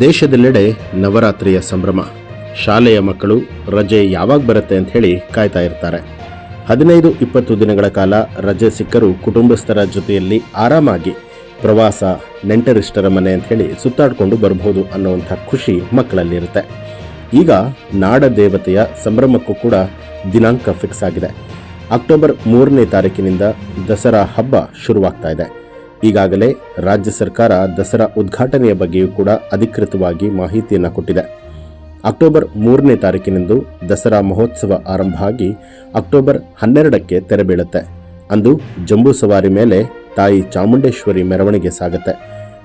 ದೇಶದೆಲ್ಲೆಡೆ ನವರಾತ್ರಿಯ ಸಂಭ್ರಮ. ಶಾಲೆಯ ಮಕ್ಕಳು ರಜೆ ಯಾವಾಗ ಬರುತ್ತೆ ಅಂತ ಹೇಳಿ ಕಾಯ್ತಾ ಇರ್ತಾರೆ. ಹದಿನೈದು, ಇಪ್ಪತ್ತು ದಿನಗಳ ಕಾಲ ರಜೆ ಸಿಕ್ಕರೂ ಕುಟುಂಬಸ್ಥರ ಜೊತೆಯಲ್ಲಿ ಆರಾಮಾಗಿ ಪ್ರವಾಸ ನೆಂಟರಿಷ್ಟರ ಮನೆ ಅಂತ ಹೇಳಿ ಸುತ್ತಾಡಿಕೊಂಡು ಬರಬಹುದು ಅನ್ನುವಂಥ ಖುಷಿ ಮಕ್ಕಳಲ್ಲಿರುತ್ತೆ. ಈಗ ನಾಡ ದೇವತೆಯ ಸಂಭ್ರಮಕ್ಕೂ ಕೂಡ ದಿನಾಂಕ ಫಿಕ್ಸ್ ಆಗಿದೆ. ಅಕ್ಟೋಬರ್ ಮೂರನೇ ತಾರೀಕಿನಿಂದ ದಸರಾ ಹಬ್ಬ ಶುರುವಾಗ್ತಾ ಇದೆ. ಈಗಾಗಲೇ ರಾಜ್ಯ ಸರ್ಕಾರ ದಸರಾ ಉದ್ಘಾಟನೆಯ ಬಗ್ಗೆಯೂ ಕೂಡ ಅಧಿಕೃತವಾಗಿ ಮಾಹಿತಿಯನ್ನು ಕೊಟ್ಟಿದೆ. ಅಕ್ಟೋಬರ್ ಮೂರನೇ ತಾರೀಕಿನಂದು ದಸರಾ ಮಹೋತ್ಸವ ಆರಂಭ ಆಗಿ ಅಕ್ಟೋಬರ್ ಹನ್ನೆರಡಕ್ಕೆ ತೆರೆ ಬೀಳುತ್ತೆ. ಅಂದು ಜಂಬೂ ಸವಾರಿ ಮೇಲೆ ತಾಯಿ ಚಾಮುಂಡೇಶ್ವರಿ ಮೆರವಣಿಗೆ ಸಾಗುತ್ತೆ.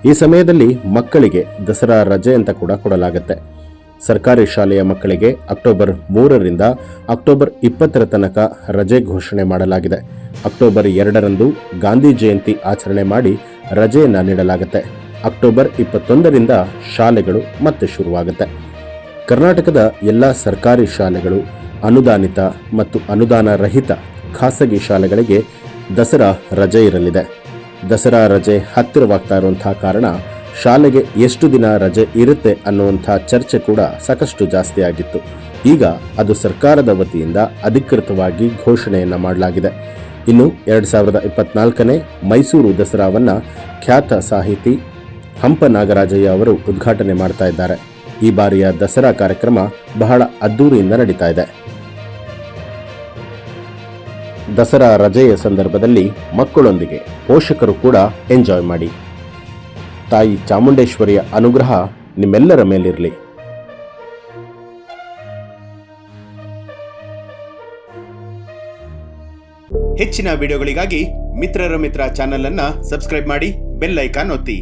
ಈ ಸಮಯದಲ್ಲಿ ಮಕ್ಕಳಿಗೆ ದಸರಾ ರಜೆ ಅಂತ ಕೂಡ ಕೊಡಲಾಗುತ್ತೆ. ಸರ್ಕಾರಿ ಶಾಲೆಯ ಮಕ್ಕಳಿಗೆ ಅಕ್ಟೋಬರ್ ಮೂರರಿಂದ ಅಕ್ಟೋಬರ್ ಇಪ್ಪತ್ತರ ತನಕ ರಜೆ ಘೋಷಣೆ ಮಾಡಲಾಗಿದೆ. ಅಕ್ಟೋಬರ್ ಎರಡರಂದು ಗಾಂಧಿ ಜಯಂತಿ ಆಚರಣೆ ಮಾಡಿ ರಜೆಯನ್ನು ನೀಡಲಾಗುತ್ತೆ. ಅಕ್ಟೋಬರ್ ಇಪ್ಪತ್ತೊಂದರಿಂದ ಶಾಲೆಗಳು ಮತ್ತೆ ಶುರುವಾಗುತ್ತೆ. ಕರ್ನಾಟಕದ ಎಲ್ಲ ಸರ್ಕಾರಿ ಶಾಲೆಗಳು ಅನುದಾನಿತ ಮತ್ತು ಅನುದಾನ ರಹಿತ ಖಾಸಗಿ ಶಾಲೆಗಳಿಗೆ ದಸರಾ ರಜೆ ಇರಲಿದೆ. ದಸರಾ ರಜೆ ಹತ್ತಿರವಾಗ್ತಾ ಇರುವಂತಹ ಕಾರಣ ಶಾಲೆಗೆ ಎಷ್ಟು ದಿನ ರಜೆ ಇರುತ್ತೆ ಅನ್ನುವಂಥ ಚರ್ಚೆ ಕೂಡ ಸಾಕಷ್ಟು ಜಾಸ್ತಿಯಾಗಿತ್ತು ಈಗ ಅದು ಸರ್ಕಾರದ ವತಿಯಿಂದ ಅಧಿಕೃತವಾಗಿ ಘೋಷಣೆಯನ್ನು ಮಾಡಲಾಗಿದೆ. ಇನ್ನು ಎರಡು ಸಾವಿರದ ಇಪ್ಪತ್ನಾಲ್ಕನೇ ಮೈಸೂರು ದಸರಾವನ್ನು ಖ್ಯಾತ ಸಾಹಿತಿ ಹಂಪ ನಾಗರಾಜಯ್ಯ ಅವರು ಉದ್ಘಾಟನೆ ಮಾಡ್ತಾ ಇದ್ದಾರೆ. ಈ ಬಾರಿಯ ದಸರಾ ಕಾರ್ಯಕ್ರಮ ಬಹಳ ಅದ್ದೂರಿಯಿಂದ ನಡೀತಾ ಇದೆ. ದಸರಾ ರಜೆಯ ಸಂದರ್ಭದಲ್ಲಿ ಮಕ್ಕಳೊಂದಿಗೆ ಪೋಷಕರು ಕೂಡ ಎಂಜಾಯ್ ಮಾಡಿ. ತಾಯಿ ಚಾಮುಂಡೇಶ್ವರಿಯ ಅನುಗ್ರಹ ನಿಮ್ಮೆಲ್ಲರ ಮೇಲಿರಲಿ. ಹೆಚ್ಚಿನ ವಿಡಿಯೋಗಳಿಗಾಗಿ ಮಿತ್ರರ ಮಿತ್ರ ಚಾನೆಲ್ ಅನ್ನ ಸಬ್ಸ್ಕ್ರೈಬ್ ಮಾಡಿ ಬೆಲ್ ಐಕಾನ್ ಒತ್ತಿ.